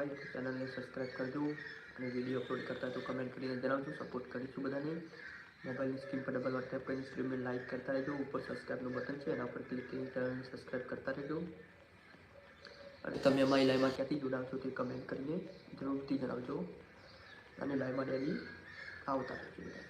હોય તો ચેનલને સબસ્ક્રાઈબ કરજો અને વીડિયો અપલોડ કરતા તો કમેન્ટ કરીને જણાવજો. સપોર્ટ કરીશું બધાને. મોબાઈલની સ્ક્રીન પર ડબલ વાર ટેપ કરીને સ્ક્રીનને લાઇક કરતા રહેજો. ઉપર સબસ્ક્રાઈબનું બટન છે, એના પર ક્લિક કરીને ચેનલને સબસ્ક્રાઈબ કરતા રહેજો. અને તમે અમારી લાઈવમાં ક્યાંથી જોડાવ તે કમેન્ટ કરીને જરૂરથી જણાવજો. અને લાઈવમાં ડેલી આવતા રહેજો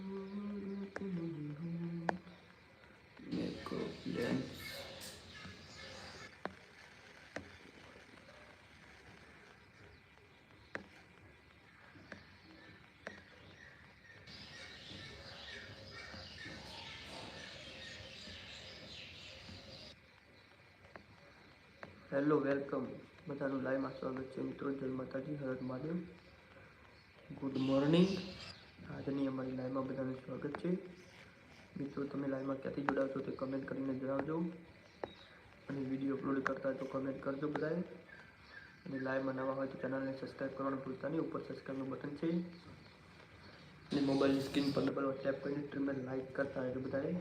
Hello welcome બધાનું લાઈવમાં સ્વાગત છે મિત્રો. જય માતાજી હરદ મહાદેવ. ગુડ મોર્નિંગ આજની અમારી લાઈવમાં બધાનું સ્વાગત છે. મિત્રો, તમે લાઈવમાં ક્યાંથી જોડાવ છો તે કમેન્ટ કરીને જણાવજો. અને વીડિયો અપલોડ કરતા તો કમેન્ટ કરજો બધાએ. અને લાઈવમાં નવા હોય તો ચેનલને સબસ્ક્રાઈબ કરવાનું ભૂલતા નહીં. ઉપર સબસ્ક્રાઈબનું બટન છે. અને મોબાઈલની સ્ક્રીન પર ડબલ ટેપ કરીને સ્ટ્રીમને લાઈક કરતા રહેજો બધાએ.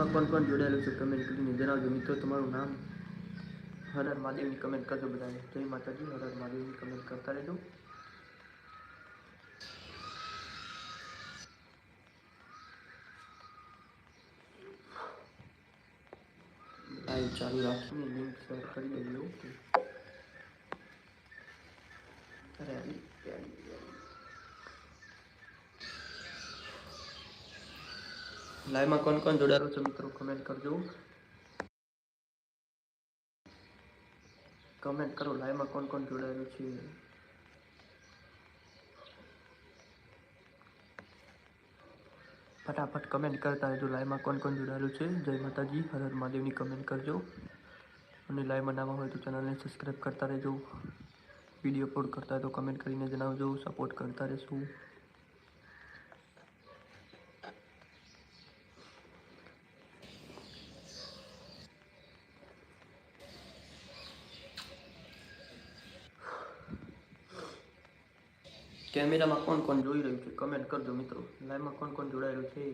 લાઈવમાં કોણ કોણ જોડાયેલું છે કમેન્ટ કરીને જણાવજો. મિત્રો, તમારું નામ? હર હર મહાદેવની કમેન્ટ કરજો બધાને. જય માતાજી, હર મહાદેવની કમેન્ટ કરતા રહેજો. લાઈવ ચાલુ રાખીને લિંક શેર કરી દેજો. ઓકે અરે આવી આવી આવી લાઈવમાં કોણ કોણ જોડાયેલું છે મિત્રો? કમેન્ટ કરજો. કમેન્ટ કરો, લાઈવમાં કોણ કોણ જોડાયેલું છે? ફટાફટ કમેન્ટ કરતા રહેજો, લાઈવમાં કોણ કોણ જોડાયેલું છે? જય માતાજી, હર હર મહાદેવની કમેન્ટ કરજો. અને લાઈવમાં નાવા હોય તો ચેનલને સબસ્ક્રાઈબ કરતા રહેજો. વીડિયો અપલોડ કરતા હોય તો કમેન્ટ કરીને જણાવજો સપોર્ટ કરતા રહેશું. કેમેરામાં કોણ કોણ જોઈ રહ્યું છે? કમેન્ટ કરજો મિત્રો. લાઈવમાં કોણ કોણ જોડાયેલું છે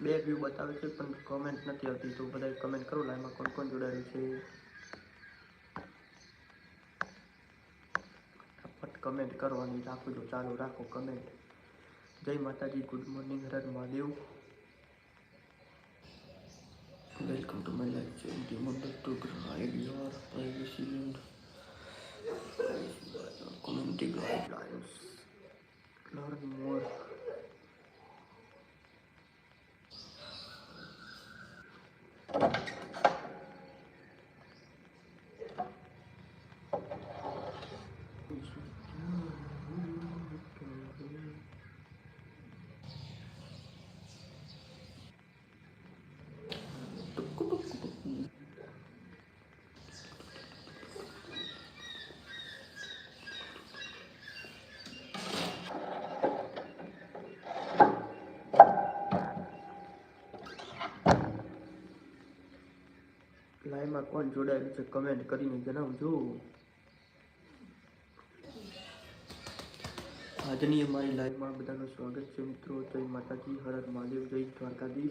બે વ્યૂ બતાવે છે, પણ કોમેન્ટ નથી આવતી, તો બધા કમેન્ટ કરો. લાઈવમાં કોણ કોણ જોડાયેલું છે? કમેન્ટ કરવાની રાખજો ચાલુ રાખો કમેન્ટ જય માતાજી good morning Har Mahadev. Welcome to my life diamond to guide your privacy community guidelines. Learn more. લાઈવમાં કોણ જોડાયું છે? કમેન્ટ કરીને જણાવજો. આજની અમારી લાઈવમાં બધાનું સ્વાગત છે મિત્રો. જય માતાજી, હર મહાદેવ, જય દ્વારકાધીશ.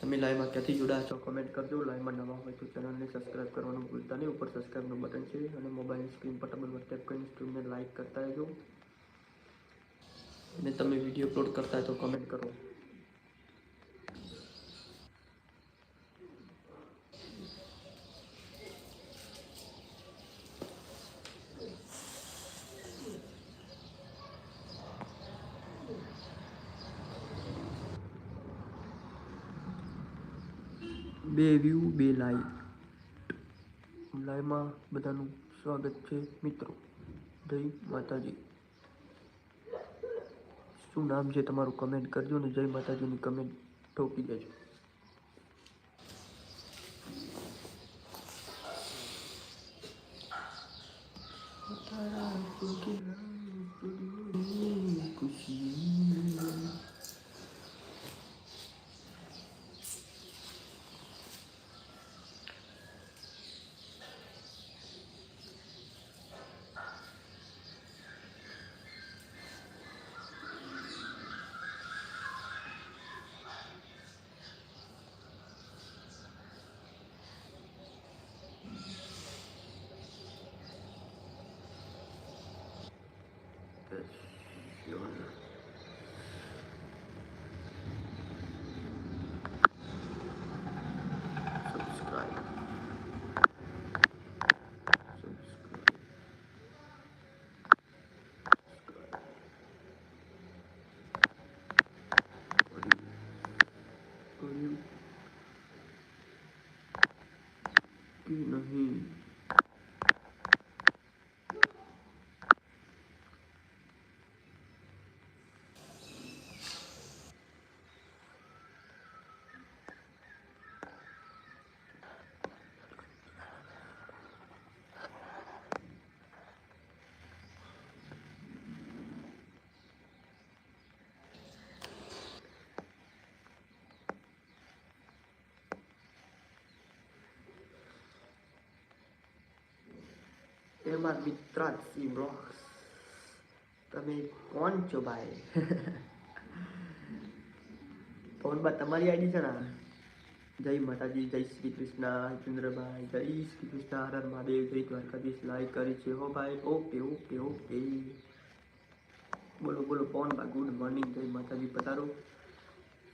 તમે લાઈવમાં ક્યાંથી જોડાયા છો કમેન્ટ કરજો. લાઈવમાં નવા હોય તો ચેનલને સબસ્ક્રાઈબ કરવાનું ભૂલતા નહીં. ઉપર સબસ્ક્રાઈબનું બટન છે અને મોબાઈલની સ્ક્રીન પર ડબલ ટેપ કરીને સ્ટ્રીમને લાઈક કરતા રહેજો. અને તમે વીડિયો અપલોડ કરતા હોય તો કમેન્ટ કરો. બે વ્યૂ બે લાઈટ લાઈવમાં બધાનું સ્વાગત છે, મિત્રો. જય માતાજી. શું નામ છે તમારું કમેન્ટ કરજો ને જય માતાજીની કમેન્ટ ઠોકી દેજો. તારા 嗯。એમાં મિત્રાજી બ્લોગ્સ તમે કોણ છો ભાઈ? ફોનમાં તમારી આઈડી છે ને? જય માતાજી, જય શ્રી કૃષ્ણ ચંદ્રભાઈ, જય શ્રી કૃષ્ણ, હર મહાદેવ, જય દ્વારકાધીશ લાઈક કરી છે હો ભાઈ. Okay okay okay. બોલો બોલો પવન ભાઈ ગુડ મોર્નિંગ, જય માતાજી. પધારો.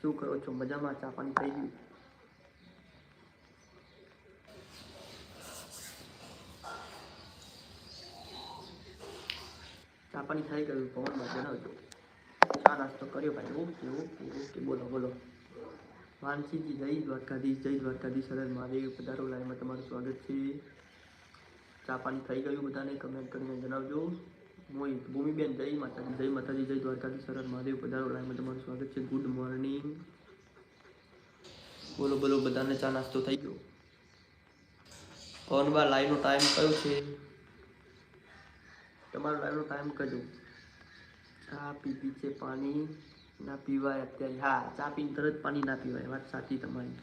શું કરો છો? મજામાં? ચા પાણી થઈ ગયું? પાણી થઈ ગયું પવનમાં જણાવજો ચા નાસ્તો કર્યો ભાઈ. Okay okay okay. બોલો બોલો. માનસીજી જય દ્વારકાધીશ જય દ્વારકાધીશ સરદ મહાદેવ. પધારો લાઈનમાં તમારું સ્વાગત છે. ચા પાણી થઈ ગયું બધાને. કમેન્ટ કરીને જણાવજો. મોહિત ભૂમિબેન, જય માતાજી જય માતાજી, જય દ્વારકાધીશ સરદ મહાદેવ. પધારો લાઈમાં તમારું સ્વાગત છે. ગુડ મોર્નિંગ બોલો બોલો, બધાને ચા નાસ્તો થઈ ગયો. પવનબા, લાઈવનો ટાઈમ કયો છે? તમારો લાઈવનો ટાઈમ કજો ચા પીધી છે પાણી, ના પીવાય અત્યારે. હા, ચા પીને તરત પાણી ના પીવાય વાત સાચી તમારી.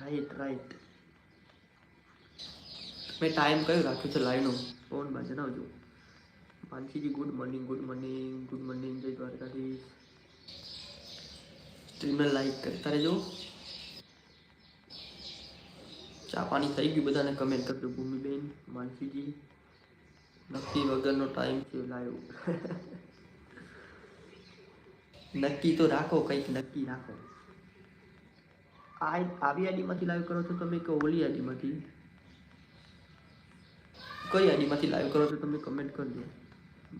રાઈટ રાઈટ મેં ટાઈમ કયો રાખ્યો છે લાઈવનો ફોનમાં જણાવજો. Mansiji good morning good morning good morning જય દ્વારકાધીશ. સ્ટ્રીમને લાઈક કરતા રહેજો ચા પાણી થઈ ગયું, બધાને કમેન્ટ કરજો, ભૂમિબેન, માનસીજી. નક્કી વગરનો ટાઈમ છે લાઈવ નક્કી તો રાખો કંઈક નક્કી રાખો. આ આવી આઈડીમાંથી લાઈવ કરો છો તમે કે ઓલી આઈડીમાંથી કઈ આઈડીમાંથી લાઈવ કરો છો તમે કમેન્ટ કરજો.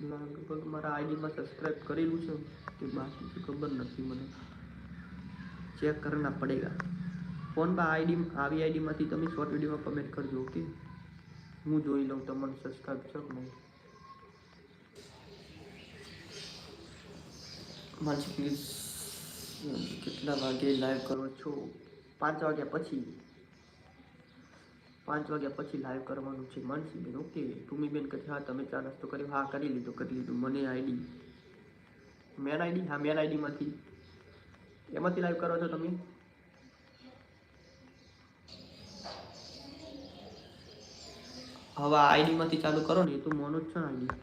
લગભગ મારા આઈડીમાં સબસ્ક્રાઇબ કરેલું છે કે બાકી તો ખબર નથી મને. ચેક કરના પડેગા. ફોન પર આઈડી આવી આઈડીમાંથી તમે શોર્ટ વિડીયોમાં કમેન્ટ કરજો ઓકે હું જોઈ લઉં તમારું સબસ્ક્રાઈબ છો નહીં મારી પ્લીઝ કેટલા વાગે લાઈવ કરો છો? પાંચ વાગ્યા પછી. પાંચ વાગ્યા પછી લાઈવ કરવાનું છે. માનસીબેન ઓકે ભૂમિબેન કહે હા, તમે ચા નાસ્તો કર્યો? હા, કરી લીધું કરી લીધું. મને આઈડી. Main ID? હા મેન આઈડીમાંથી. એમાંથી લાઈવ કરો છો તમે? હવે આઈડીમાંથી ચાલુ કરો ને, એ તો મોનો જ છે આઈડી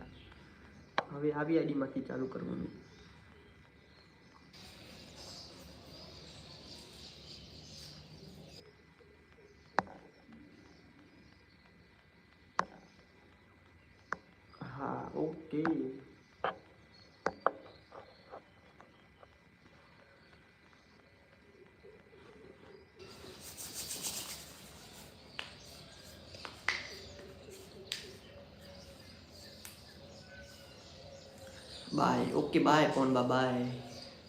હવે આવી આઈડીમાંથી ચાલુ કરવાનું. હા, okay. Bye okay bye phone બા બાય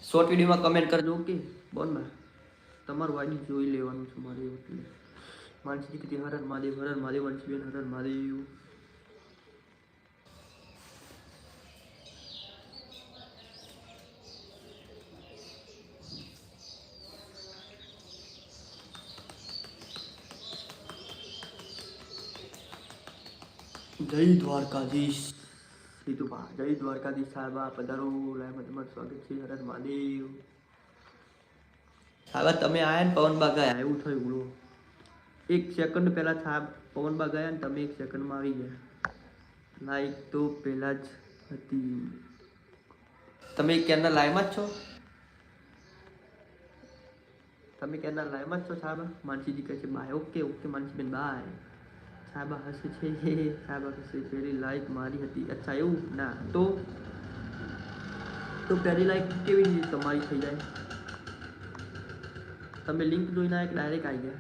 શોર્ટ વિડીયોમાં કમેન્ટ કરજો ઓકે બોનબા તમારું આઈડી જોઈ લેવાનું છે, મારે એટલે માનસી દીકરી હરણ હર મહાદેવ, હરણ હર મહાદેવ માનસીબેન હર હર મહાદેવ. જય દ્વારકાધીશ. સીતુભા જય દ્વારકાધીશ સાહેબા પધારો લાઈમાં સ્વાગત છે હર હર મહાદેવ. સાહેબા તમે આયા ને પવનબા ગયા? એવું થયું, બોલો. એક સેકન્ડ પહેલાં સાહેબ પવનબા ગયા ને તમે એક સેકન્ડમાં આવી ગયા. લાઈક તો પહેલા જ હતી. તમે ક્યારના લાઈમાં જ છો? તમે ક્યારના લાઈમાં જ છો સાહેબ? માનસીજી કહે છે bye okay okay, Mansiben, bye. સાહેબા હસે છે સાહેબા હસે પહેલી લાઈક મારી હતી. અચ્છા, એવું? ના. તો? તો પહેલી લાઈક કેવી રીતે તમારી થઈ જાય? તમે લિંક જોઈને એક ડાયરેક્ટ આવી ગયા.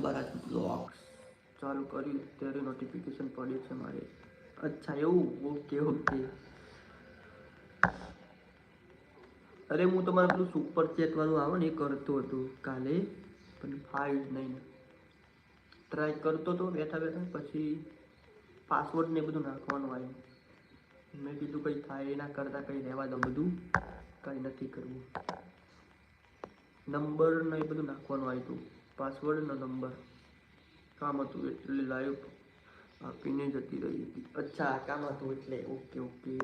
બરાબર. બ્લોગ્સ ચાલુ કર્યું ત્યારે નોટિફિકેશન પડે છે મારે. અચ્છા, એવું? Okay okay. અરે, હું તમારે પેલું સુપર ચેટ વાળું આવે ને, એ કરતો હતો કાલે, પણ ફાઈલ નહીં. ટ્રાય કરતો હતો બેઠા બેઠા પછી પાસવર્ડ ને બધું નાખવાનું આવ્યું મેં કીધું કંઈ થાય એના કરતાં કંઈ રહેવા દો બધું. કંઈ નથી કરવું. નંબર ને એ બધું નાખવાનું આવ્યું હતું પાસવર્ડ નો નંબર કામ હતું એટલે લાઈવ આપીને જતી રહી હતી. અચ્છા, કામ હતું એટલે. Okay okay.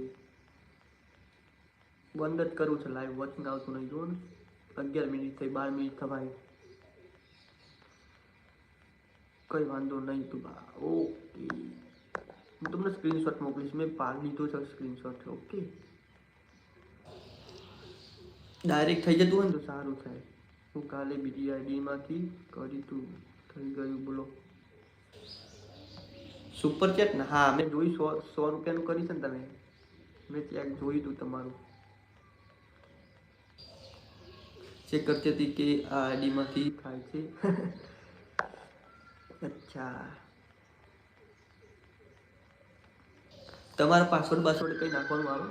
બંધ જ કરવું છે લાઈવ વોચિંગ આવતું નહીં, જુઓ ને. અગિયાર મિનિટ થઈ, બાર મિનિટ થવાય કઈ વાંધો નહીં તું બા. ઓકે. હું તમને સ્ક્રીનશોટ મોકલીશ. મેં પાડી લીધો છે સ્ક્રીનશોટ ઓકે? ડાયરેક્ટ થઈ જતું હોય ને તો સારું થાય. હું કાલે બીજી આઈડીમાંથી કરી તું. થઈ ગયું, બોલો. સુપર ચેટ ને? હા, મેં જોઈ સો સો રૂપિયાનું કરી છે ને તમે. મેં ત્યાં જોયું હતું તમારું. ચેક કરતી હતી કે આ આઈડીમાંથી થાય છે. અચ્છા. તમારા પાસવર્ડ પાસવર્ડ કંઈ નાખવાનું આવે?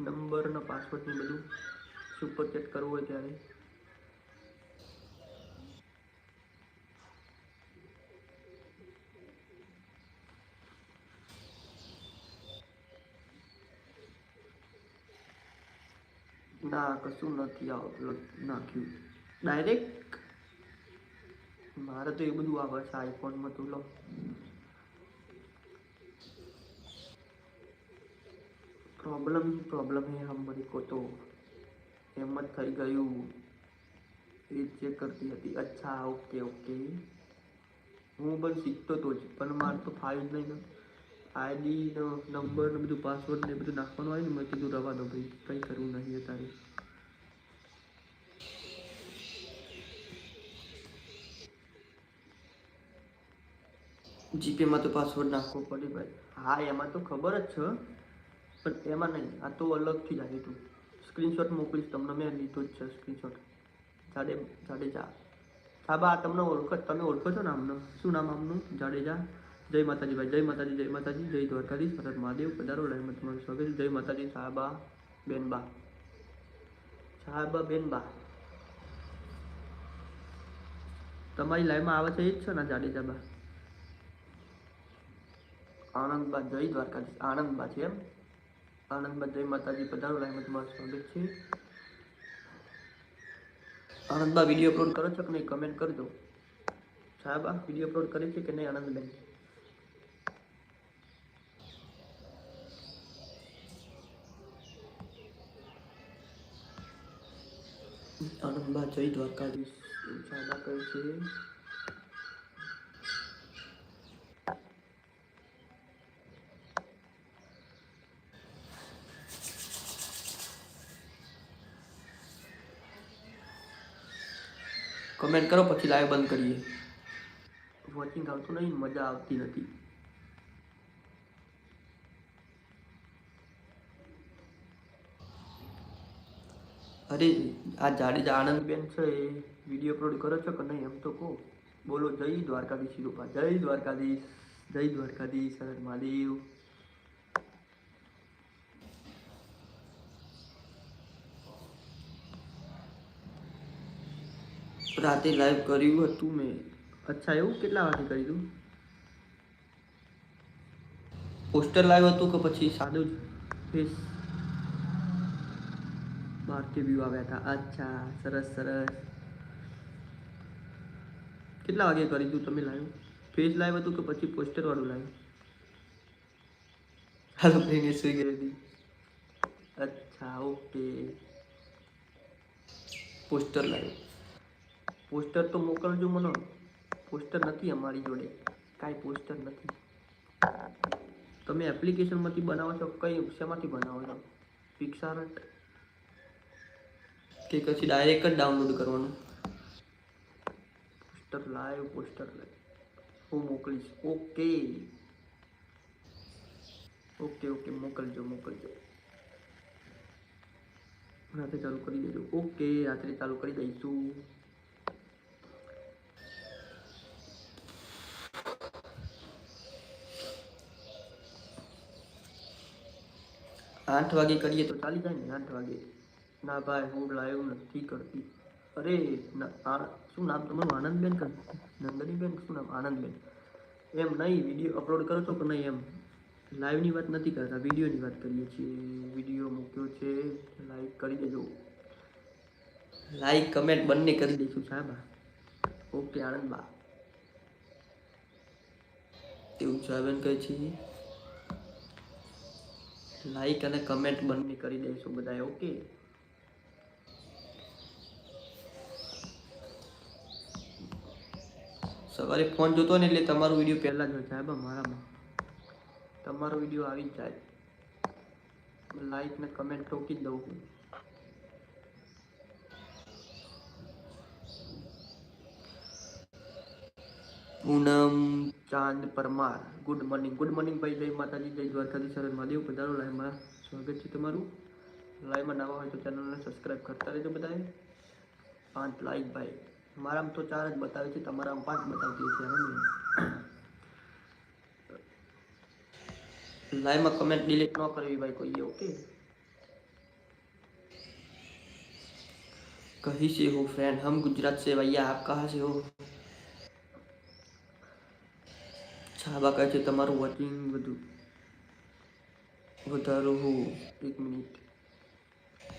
નંબર ને પાસવર્ડ ને બધું સુપર ચેટ કરવું હોય ત્યારે. ના કશું નથી આવતું નાખ્યું ડાયરેક્ટ મારે તો એ બધું આવે છે આઈફોનમાં તો લો પ્રોબ્લેમ પ્રોબ્લેમ એ હમરી કો તો એમ જ થઈ ગયું એ ચેક કરતી હતી અચ્છા ઓકે ઓકે હું પણ શીખતો તો જ પણ મારે તો ફાવી નહીં આઈડી નંબર ને બધું પાસવર્ડ ને બધું નાખવાનું આવ્યું ને મેં કીધું રવા દો ભાઈ કંઈ કરવું નહીં અત્યારે જીપેમાં તો પાસવર્ડ નાખવો પડે ભાઈ. હા, એમાં તો ખબર જ છે, પણ એમાં નહીં. આ તો અલગથી જ તું સ્ક્રીનશોટ મોકલીશ, તમને મેં લીધો જ છે સ્ક્રીનશોટ જાડે જાડેજા હા, બા, તમને ઓળખો, તમે ઓળખો છો ને આમનું? શું નામ આમનું? જાડેજા જય માતાજી ભાઈ, જય માતાજી જય માતાજી, જય દ્વારકાધીશ, ભરત મહાદેવ, પધારો રહેમત તમારું સ્વાગત જય માતાજી સાહેબા બેનબા સાહેબા બેનબા તમારી લાઈવમાં આવે છે એ જ છે ને જાડેજા બા? આનંદબા જય દ્વારકાધીશ. આનંદબા છે એમ. આનંદબા જય માતાજી પધારો લાઈમાં તમારું સ્વાગત છે. આનંદબા વીડિયો અપલોડ કરો છો કે નહીં કમેન્ટ કરજો. સાહેબ, આ વીડિયો અપલોડ કરે છે કે નહીં આનંદબેન આનંદબા જય દ્વારકાધીશ. સાહેબા કહે છે? કમેન્ટ કરો, પછી લાઈવ બંધ કરીએ. વોચિંગ આવતું નહીં, મજા આવતી નથી. અરે, આ જાડેજા આનંદબેન છે, એ વીડિયો અપલોડ કરો છો કે નહીં એમ તો કહો. બોલો, જય દ્વારકાધીશ રૂપા જય દ્વારકાધીશ જય દ્વારકાધીશ મહાદેવ. રાતે લાઈવ કર્યું હતું મેં. અચ્છા, એવું કેટલા વાગે કરી દઉં પોસ્ટર લાઈવ હતું કે પછી સાદું જ ફેસ બહારથી વ્યૂ આવ્યા હતા. અચ્છા, સરસ સરસ. કેટલા વાગે કરી દઉં તમે લાઈવ ફેસ લાઈવ હતું કે પછી પોસ્ટર વાળું લાઈવ હાલો પ્લેને સુઈ ગઈ હતી અચ્છા ઓકે પોસ્ટર લાઈવ પોસ્ટર તો મોકલજો મને. પોસ્ટર નથી અમારી જોડે. કાંઈ પોસ્ટર નથી. તમે એપ્લિકેશનમાંથી બનાવો છો? કઈ શેમાંથી બનાવો છો? પિક્સાર્ટ કે પછી ડાયરેક્ટ જ ડાઉનલોડ કરવાનું? પોસ્ટર લાઈવ પોસ્ટર લાઈવ હું મોકલીશ. ઓકે. Okay okay. મોકલજો મોકલજો. રાત્રે ચાલુ કરી દેજો. ઓકે, રાત્રે ચાલુ કરી દઈશું. આઠ વાગે કરીએ તો ચાલી જાય ને? આઠ વાગે. ના ભાઈ, હું લાઈવ નથી કરતી. અરે શું નામ તમારું? આનંદબેન કર નંદનીબેન? શું નામ? આનંદબેન. એમ નહીં, વીડિયો અપલોડ કરો છો કે નહીં એમ? લાઈવની વાત નથી કરતા વિડીયોની વાત કરીએ છીએ. વીડિયો મૂક્યો છે લાઈક કરી દેજો. લાઈક કમેન્ટ બંને કરી દઈશું, સાહેબ. ઓકે આનંદબા. એવું સાહેબન કહે છે? લાઈક અને કમેન્ટ બંને કરી દઈશું બધાએ ઓકે સવારે ફોન જોતો ને એટલે તમારો વીડિયો પહેલા જ સાહેબ મારામાં. તમારો વીડિયો આવી જ જાય. લાઈક ને કમેન્ટ ટોકી જ દઉં Poonam Chand Parmar good morning good morning ભાઈ જય માતાજી જય દ્વારકાધીશ શરણ મહાદેવ પધારો લાઈવમાં સ્વાગત છે તમારું લાઈવમાં નવા હોય તો ચેનલને સબસ્ક્રાઈબ કરતા રહેજો બધાએ પાંચ લાઈક ભાઈ મારામાં તો ચાર જ બતાવે છે તમારામાં પાંચ બતાવતી છે હવે લાઈવમાં કમેન્ટ ડિલીટ ન કરવી ભાઈ કોઈએ ઓકે कहीं से हो फ्रेंड हम गुजरात से भैया आप कहाँ से हो છાબા કહે છે તમારું વોચિંગ બધું. વધારો હો. એક મિનિટ.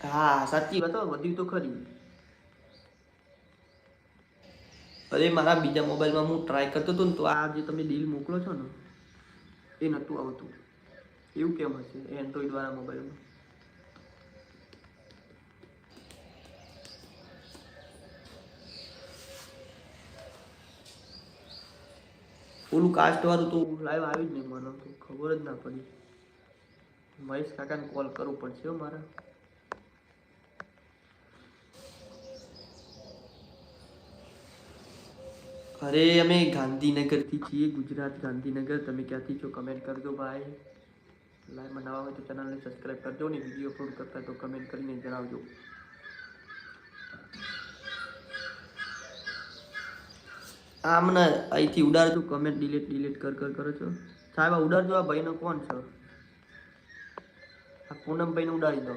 હા, સાચી વાત વધ્યું તો ખરી. અરે, મારા બીજા મોબાઈલમાં હું ટ્રાય કરતો હતો ને, તો આ જે તમે ડીલ મોકલો છો ને, એ નહોતું આવતું. એવું કેમ હશે એન્ડ્રોઈડ વાળા મોબાઈલમાં? ઓલું કાસ્ટ વાળું તો લાઈવ આવી જ નહીં મને તો ખબર જ ના પડી. મહેશ કાકાને કોલ કરવું પડશે મારે. અરે, અમે ગાંધીનગરથી છીએ, ગુજરાત ગાંધીનગર. તમે ક્યાંથી છો કમેન્ટ કરજો ભાઈ. લાઈવ બનાવવા હોય તો ચેનલને સબસ્ક્રાઈબ કરજો ને વીડિયો અપલોડ કરતા તો કમેન્ટ કરીને જણાવજો. આમને અહીંથી ઉડાડજો કમેન્ટ ડિલીટ ડિલીટ કર કર, કરો છો. સાહેબ ઉડાડજો, આ ભાઈનો કોણ છે? આ પૂનમભાઈને ઉડાડી દો.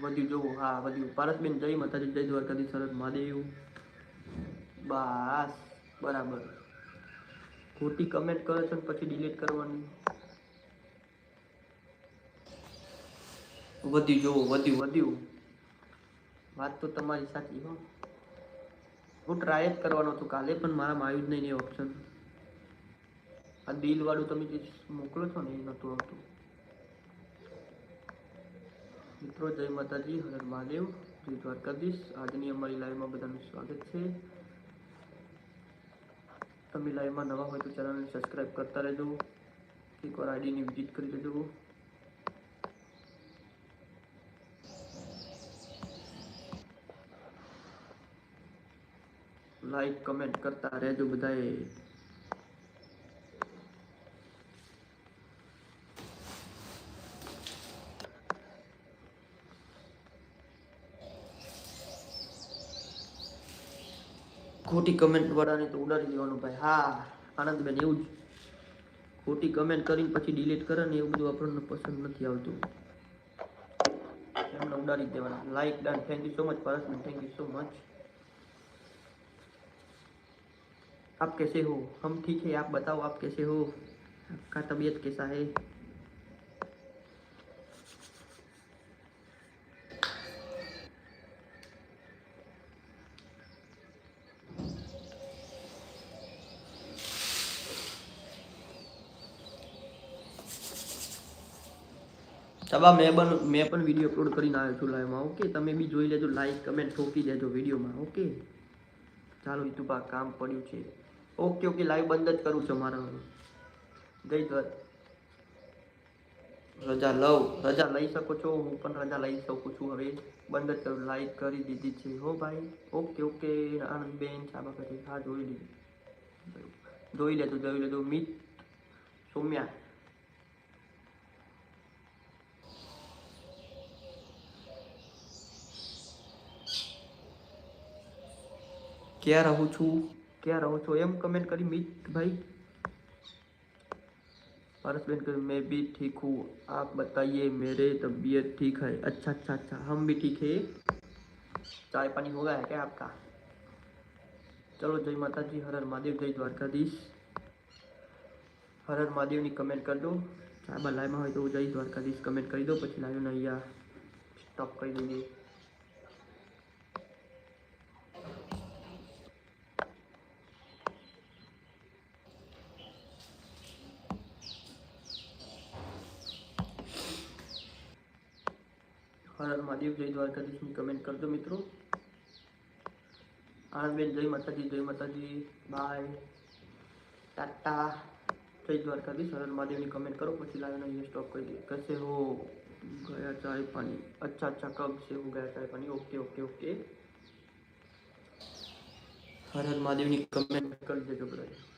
વધ્યું જોવું હા, વધ્યું. પારસબેન જય માતાજી, જય દ્વારકાધીશ સરસ મહાદેવ. બસ, બરાબર. ખોટી કમેન્ટ કરો છો ને પછી ડિલીટ કરવાની. વધ્યું જોવું વધ્યું વધ્યું. વાત તો તમારી સાચી, હો. હું ટ્રાય જ કરવાનો હતો કાલે, પણ મારામાં આવ્યું જ નહીં એ ઓપ્શન આ દિલવાળું તમે જે મોકલો છો ને એ નહોતું આવતું. મિત્રો, જય માતાજી, હર મહાદેવ. જય દ્વારકાધીશ. આજની અમારી લાઈવમાં બધાનું સ્વાગત છે. તમે લાઈવમાં નવા હોય તો ચેનલને સબસ્ક્રાઈબ કરતા રહેજો. એકવાર આઈડીની વિઝિટ કરી લેજો. લાઈક કમેન્ટ કરતા રહેજો બધાએ ખોટી કમેન્ટ વાળાને તો ઉડાડી દેવાનું ભાઈ. હા, આનંદબેન, એવું જ. ખોટી કમેન્ટ કરીને પછી ડિલીટ કરે ને એવું બધું આપણને પસંદ નથી આવતું. એમને ઉડાડી જ દેવાના. Like done thank you so much Parasben thank you so much आप कैसे हो हम ठीक है आप बताओ आप कैसे हो आपका तबीयत कैसा है ચાબા મેં પણ મેં પણ વિડીયો અપલોડ કરીને આવ્યો છું લાઈવમાં ઓકે તમે બી જોઈ લેજો લાઈક કમેન્ટ ઠોકી દેજો વિડીયોમાં ઓકે ચાલો ઈતુભા કામ પડ્યું છે ઓકે ઓકે લાઈવ બંધ જ કરું છું મારા. જય દ્વાર રજા લઉં. રજા લઈ શકો છો, હું પણ રજા લઈ શકું છું હવે. બંધ જ કરું લાઈક કરી દીધી છે. હો ભાઈ. ઓકે ઓકે આનંદબેન સાબા કરી હા, જોઈ લીધું. જોઈ લેજો જોઈ લેજો. મિત, સોમ્યા. ક્યાં રહું છું? ક્યાં રહો છો એમ કમેન્ટ કરી મિત ભાઈ पारसबेन कर मैं भी ठीक हूँ आप बताइए मेरे तबीयत ठीक है अच्छा अच्छा अच्छा हम भी ठीक है चाय पानी हो गया है क्या आपका ચલો જય માતાજી હર હર મહાદેવ જય દ્વારકાધીશ હર હર મહાદેવની કમેન્ટ કરજો સાહેબ લાઈવમાં હોય તો જય દ્વારકાધીશ કમેન્ટ કરી દો પછી લાઈવને અહીંયા સ્ટોપ કરી દઈએ મહાદેવ જય દ્વારકાધીશની કમેન્ટ કરજો મિત્રો આનંદબેન જય માતાજી જય માતાજી બાય ટાટા જય દ્વારકાધીશ હરણ મહાદેવની કમેન્ટ કરો પછી લાવીને અહીંયા સ્ટોપ કરી દઈએ કસે હો ગયા ચાય પાણી અચ્છા અચ્છા કબ છે હું ગયા ચાય પાણી ઓકે ઓકે ઓકે હરણ મહાદેવની કમેન્ટ કરી દેજો બધા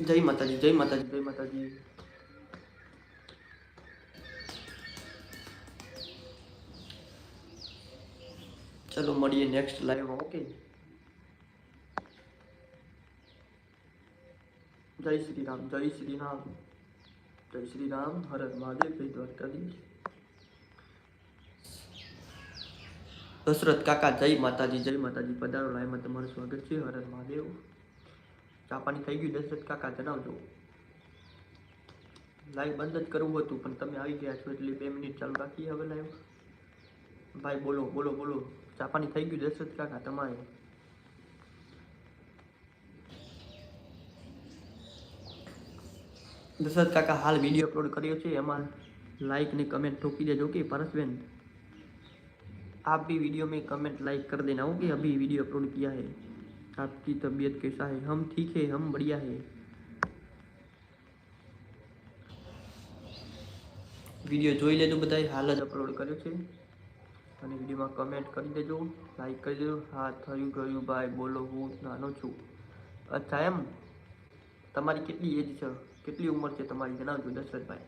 જય માતાજી જય માતાજી જય માતાજી ચલો મળીએ નેક્સ્ટ લાઈવમાં ઓકે જય શ્રી રામ, જય શ્રી રામ, જય શ્રી રામ, હર મહાદેવ ભાઈ દ્વારકાધીશ. દશરથ કાકા, જય માતાજી જય માતાજી, પધારો, લાઈવમાં તમારું સ્વાગત છે હરદ હર મહાદેવ. ચા પાણી થઈ ગયું, દશરથ કાકા, જણાવજો. લાઈવ બંધ જ કરવું હતું, પણ તમે આવી ગયા છો, એટલે બે મિનિટ ચાલુ રાખીએ હવે લાઈવ ભાઈ, બોલો બોલો બોલો. ચા પાણી થઈ ગયું દશરથ કાકા તમારે દશરથ કાકા હાલ વિડીયો અપલોડ કર્યો છે એમાં લાઈક ને કમેન્ટ ठोकी देजो कि परसबेन आप भी वीडियो में कमेंट लाइक कर देना हो कि अभी वीडियो अपलोड किया है आपकी तबीयत कैसा है हम ठीक है हम बढ़िया है વિડીયો જોઈ લેજો બધાએ હાલ જ અપલોડ કર્યો છે અને વિડીયોમાં કમેન્ટ કરી દેજો લાઈક કરી દેજો. હા, થયું, ગયું ભાઈ બોલો, હું નાનો છું. અચ્છા, એમ? તમારી કેટલી એજ છે? કેટલી ઉંમર છે તમારી? જણાવજો, દશરથભાઈ.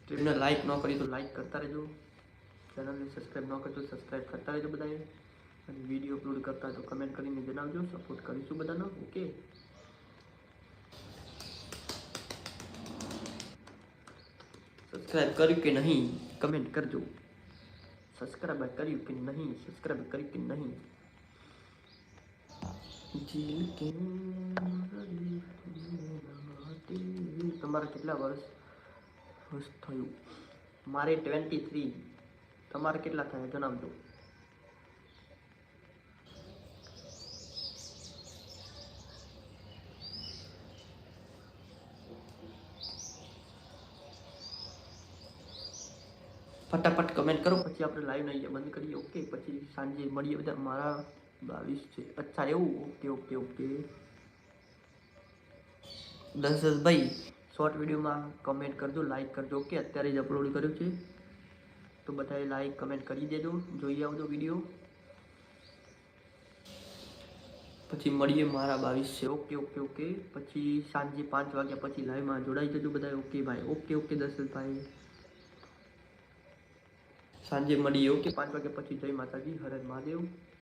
સ્ટ્રીમને લાઈક ન કરી તો લાઈક કરતા રહેજો. ચેનલને સબસ્ક્રાઈબ ન કરજો સબસ્ક્રાઈબ કરતા રહેજો બધાએ. અને વીડિયો અપલોડ કરતા તો કમેન્ટ કરીને જણાવજો. સપોર્ટ કરીશું બધાનો. ઓકે સબસ્ક્રાઈબ કર્યું કે નહીં? કમેન્ટ કરજો. સબસ્ક્રાઈબ કર્યું કે નહીં? સબસ્ક્રાઈબ કર્યું કે નહીં? જીલ કે તમારા કેટલા વર્ષ થયું? મારે ટ્વેન્ટી થ્રી તમારે કેટલા થયા? જણાવજો. ફટાફટ કમેન્ટ કરો, પછી આપણે લાઈવ નહીં બંધ કરીએ. ઓકે પછી સાંજે મળીએ બધા. મારા બાવીસ છે. અચ્છા, એવું? Okay okay okay Dashrathbhai short વિડીયોમાં કમેન્ટ કરજો લાઈક કરજો. ઓકે અત્યારે જ અપલોડ કર્યું છે. તો બધાએ લાઈક કમેન્ટ કરી દેજો. જોઈ આવજો વીડિયો પછી મળીએ મારા બાવીસ છે. ઓકે ઓકે ઓકે પછી સાંજે પાંચ વાગ્યા પછી લાઈવમાં જોડાઈ જજો બધા ઓકે ભાઈ ઓકે ઓકે દશરથભાઈ. સાંજે મળીએ ઓકે? પાંચ વાગ્યા પછી જય માતાજી હર મહાદેવ.